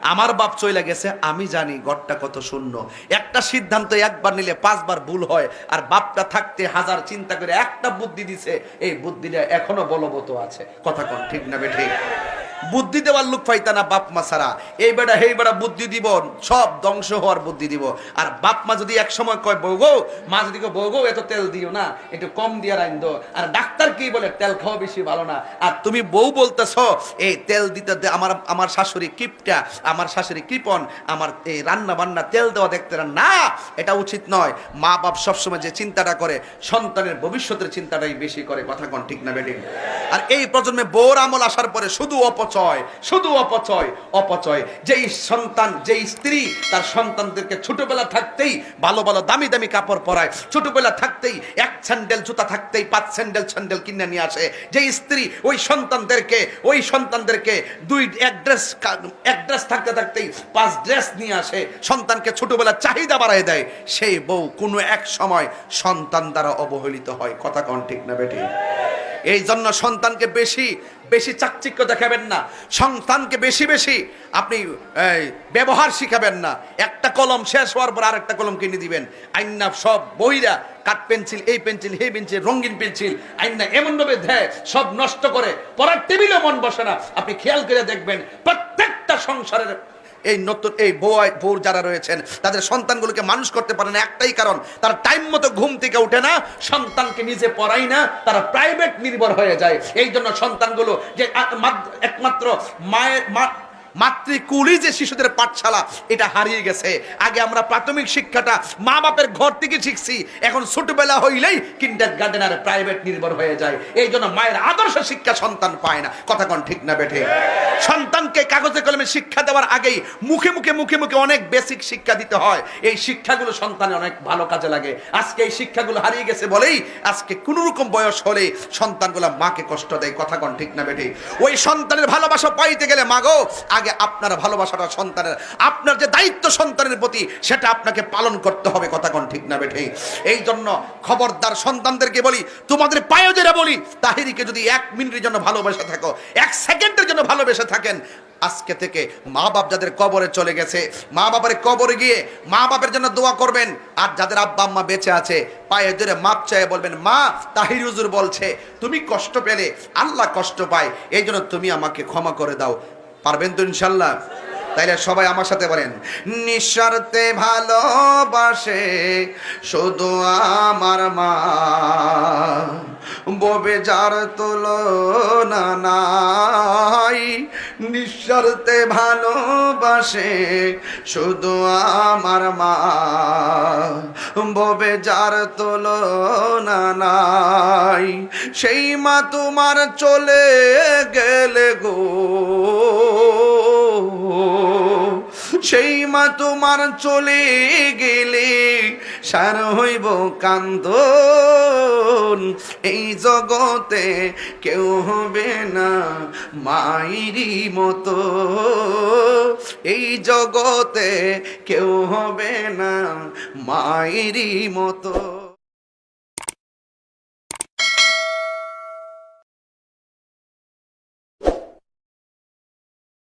আমার বাপ চলে গেছে, আমি জানি ঘরটা কত শূন্য। একটা সিদ্ধান্ত একবার নিলে পাঁচবার ভুল হয়, আর বাপটা থাকতে হাজার চিন্তা করে একটা বুদ্ধি দিছে, এই বুদ্ধিটা এখনও বলবত আছে। কথা কন, ঠিক না বে ঠিক? বুদ্ধি দেওয়ার লোক পাইতা না, বাপ মা ছাড়া। এই বেটা হেই বেটা বুদ্ধি দিব, সব ধ্বংস হওয়ার বুদ্ধি দিব। আর বাপ মা যদি এক সময় কয় বৌগো মা যদি কয় বৌগো এত তেল দিও না, একটু কম দিয়ে রাইন দো। আর ডাক্তার কি বলে, তেল খাওয়া বেশি, ভালো না। আর তুমি বউ বলতেছ, এই তেল দিতে আমার আমার শাশুড়ি কিপটা, আমার শাশুড়ি কৃপন আমার এই রান্না বান্না তেল দেওয়া দেখতে না। এটা উচিত নয়। মা বাপ সবসময় যে চিন্তাটা করে, সন্তানের ভবিষ্যতের চিন্তাটাই বেশি করে, কথা কন ঠিক না বেডিং আর এই প্রজন্মে বোর আমল আসার পরে শুধু অপচয় শুধু অপচয় অপচয়। যেই সন্তান, যেই স্ত্রী তার সন্তানদেরকে ছোটবেলা থাকতেই ভালো ভালো, দামি দামি কাপড় পরায়, ছোটবেলা থাকতেই এক স্যান্ডেল জুতা থাকতেই পাঁচ স্যান্ডেল স্যান্ডেল কিনে নিয়ে আসে। যেই স্ত্রী ওই সন্তানদেরকে ওই সন্তানদেরকে দুই এক ড্রেস এক ড্রেস থাকতে থাকতেই পাঁচ ড্রেস নিয়ে আসে, সন্তানকে ছোটবেলা চাহিদা বাড়ায় দেয়। সেই বউ কোনো এক সময় সন্তান দ্বারা অবহেলিত হয়। কথা কন ঠিক না বেটি এই জন্য সন্তানকে বেশি বেশি চাকচিক্য দেখাবেন না। সন্তানকে বেশি বেশি আপনি ব্যবহার শিখাবেন না। একটা কলম শেষ হওয়ার পর আরেকটা কলম কিনে দিবেন। আইনা সব বইরা, কাঠ পেন্সিল, এই পেন্সিল হে পেন্সিল, রঙিন পেন্সিল, আইনা এমন ভাবে দেয়, সব নষ্ট করে। পড়ার টেবিলে মন বসে না। আপনি খেয়াল করে দেখবেন, প্রত্যেকটা সংসারের এই নতুন, এই বউ বউর যারা রয়েছেন, তাদের সন্তানগুলোকে মানুষ করতে পারে না। একটাই কারণ, তারা টাইম মতো ঘুম থেকে উঠে না, সন্তানকে নিজে পড়াই না, তারা প্রাইভেট নির্ভর হয়ে যায়। এই জন্য সন্তানগুলো যে একমাত্র মায়ের, মা মাতৃকুলই যে শিশুদের পাঠশালা, এটা হারিয়ে গেছে। আগে আমরা প্রাথমিক শিক্ষাটা মা বাপের ঘর থেকে শিখছি, এখন ছোটবেলা হইলেই কিন্ডার গার্ডেন আর প্রাইভেট নির্ভর হয়ে যায়। এই জন্য মায়ের আদর্শ শিক্ষা সন্তান পায় না। কথা কোন ঠিক না বেঠে? সন্তানকে কাগজে কলমে শিক্ষা দেওয়ার আগেই মুখে মুখে মুখে মুখে অনেক বেসিক শিক্ষা দিতে হয়। এই শিক্ষাগুলো সন্তানের অনেক ভালো কাজে লাগে। আজকে এই শিক্ষাগুলো হারিয়ে গেছে বলেই আজকে কোন রকম বয়স হলে সন্তানগুলো মাকে কষ্ট দেয়। কথা কোন ঠিক না বেঠে? ওই সন্তানের ভালোবাসা পাইতে গেলে মাগো আগে আপনার ভালোবাসাটা সন্তানের, আপনার যে দায়িত্ব সন্তানের প্রতি, সেটা আপনাকে পালন করতে হবে, কথা কোন ঠিক না বেঠে। এই জন্য খবরদার সন্তানদেরকে বলি, তোমাদের পায়োজেরা বলি, তাহিরিকে যদি এক মিনিটের জন্য ভালোবেসে থাকো, এক সেকেন্ডের জন্য ভালোবেসে থাকেন, আজকে থেকে মা বাপ যাদের কবরে চলে গেছে মা বাবার কবরে গিয়ে মা বাপের জন্য দোয়া করবেন, আর যাদের আব্বা আম্মা বেঁচে আছে, পায়ে ধরে মাপ চায় বলবেন, মা, তাহির হুজুর বলছে, তুমি কষ্ট পেলে, আল্লাহ কষ্ট পায় এই জন্য তুমি আমাকে ক্ষমা করে দাও। পারবেন তো ইনশাল্লাহ। তাইলে সবাই আমার সাথে বলেন নিঃস্বার্থে ভালোবাসে শুধু আমার মা। ববে যার তুলনা নাই। নিঃস্বার্থে ভালোবাসে শুধু আমার মা। ববে যার তুলনা নাই, সেই মা তোমার চলে গেলে গো। সেই মা তোমার চলে গেলে, সার হইব কান্দ এই জগতে কেউ হবে না মাইরি মতো। এই জগতে কেউ হবে না মাইরি মতো।